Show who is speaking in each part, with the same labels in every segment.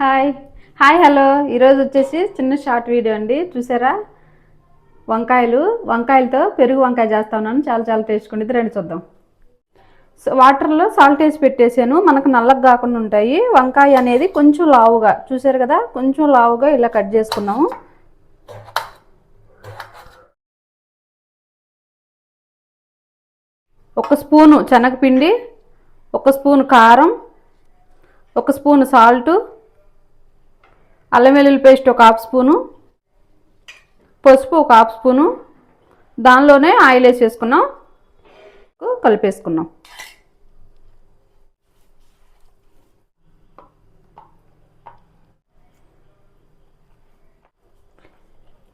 Speaker 1: Hi. Hi hello. ఈరోజు వచ్చేసి చిన్న షార్ట్ వీడియో అండి. చూసారా? వంకాయలు. వంకాయలతో పెరుగు వంకాయ చేస్తా ఉన్నాను. చాలా చాలా టేస్ట్ ఉండేది రండి చూద్దాం. సో వాటర్లో సాల్ట్ వేసి పెట్టేసాను. మనకు నల్లగా కాకుండా ఉంటాయి. వంకాయ అనేది కొంచెం లావుగా. చూసారు కదా? కొంచెం లావుగా ఇలా కట్ చేసుకున్నాము. ఒక స్పూను శనగపిండి ఒక స్పూను కారం ఒక స్పూను సాల్టు అల్లం వెల్లుల్లి పేస్ట్ ఒక హాఫ్ స్పూను పసుపు ఒక హాఫ్ స్పూను దానిలోనే ఆయిల్ వేసేసుకున్నాం కలిపేసుకున్నాం.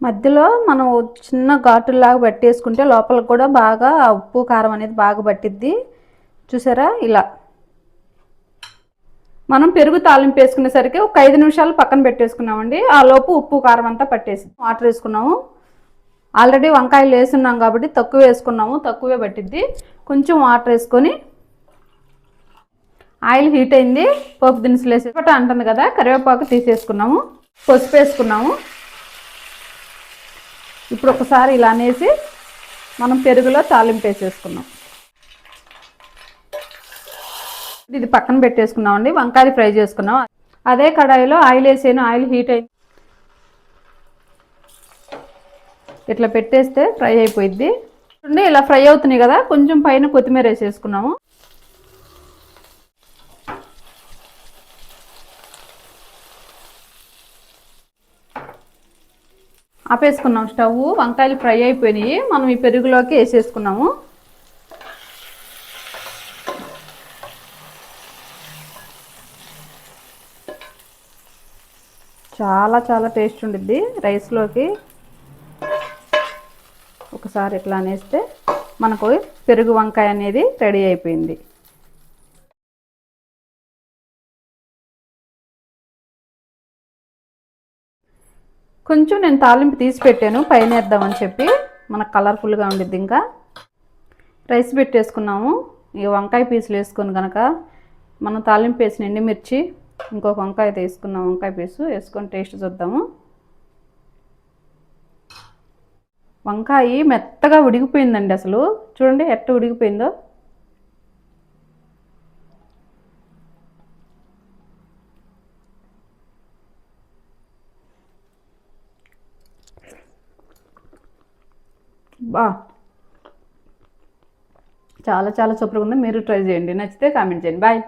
Speaker 1: మధ్యలో మనం చిన్న ఘాటులాగా పట్టేసుకుంటే లోపల కూడా బాగా ఉప్పు కారం అనేది బాగా పట్టిద్ది. చూసారా? ఇలా. మనం పెరుగు తాలింపు వేసుకునేసరికి ఒక ఐదు నిమిషాలు పక్కన పెట్టేసుకున్నామండి. ఆ లోపు ఉప్పు కారం అంతా పట్టేసి వాటర్ వేసుకున్నాము. ఆల్రెడీ వంకాయలు వేసున్నాం కాబట్టి తక్కువ వేసుకున్నాము. తక్కువే పట్టిద్ది. కొంచెం వాటర్ వేసుకొని ఆయిల్ హీట్ అయింది. పోపు దినుసులు వేసి అంటుంది కదా కరివేపాకు తీసేసుకున్నాము. పసుపు వేసుకున్నాము. ఇప్పుడు ఒకసారి ఇలా అనేసి మనం పెరుగులో తాలింపు వేసేసుకున్నాం. ఇది పక్కన పెట్టేసుకున్నామండి వంకాయలు ఫ్రై చేసుకున్నాం. అదే కడాయిలో ఆయిల్ వేసాను ఆయిల్ హీట్ అయింది ఇట్లా పెట్టేస్తే ఫ్రై అయిపోయింది చూడండి ఇలా ఫ్రై అవుతున్నాయి కదా కొంచెం పైన కొత్తిమీర వేసేసుకున్నాము. ఆపేసుకున్నాం స్టవ్ వంకాయలు ఫ్రై అయిపోయినాయి. మనం ఈ పెరుగులోకి వేసేసుకున్నాము. చాలా చాలా టేస్ట్ ఉండిద్ది రైస్లోకి. ఒకసారి ఇట్లా అనేస్తే మనకు పెరుగు వంకాయ అనేది రెడీ అయిపోయింది. కొంచెం నేను తాలింపు తీసి పెట్టాను పైన వేద్దామని చెప్పి. మనకు కలర్ఫుల్గా ఉండిద్ది ఇంకా. రైస్ పెట్టేసుకున్నాము. ఈ వంకాయ పీసులు వేసుకొని కనుక మనం తాలింపు వేసిన ఎండుమిర్చి ఇంకొక వంకాయ తీసుకున్నాం వంకాయ పీసు వేసుకొని టేస్ట్ చూద్దాము. వంకాయ మెత్తగా ఉడికిపోయిందండి అసలు. చూడండి ఎట్ట ఉడికిపోయిందో. బా. చాలా చాలా సూపర్గా ఉంది. మీరు ట్రై చేయండి. నచ్చితే కామెంట్ చేయండి. బాయ్.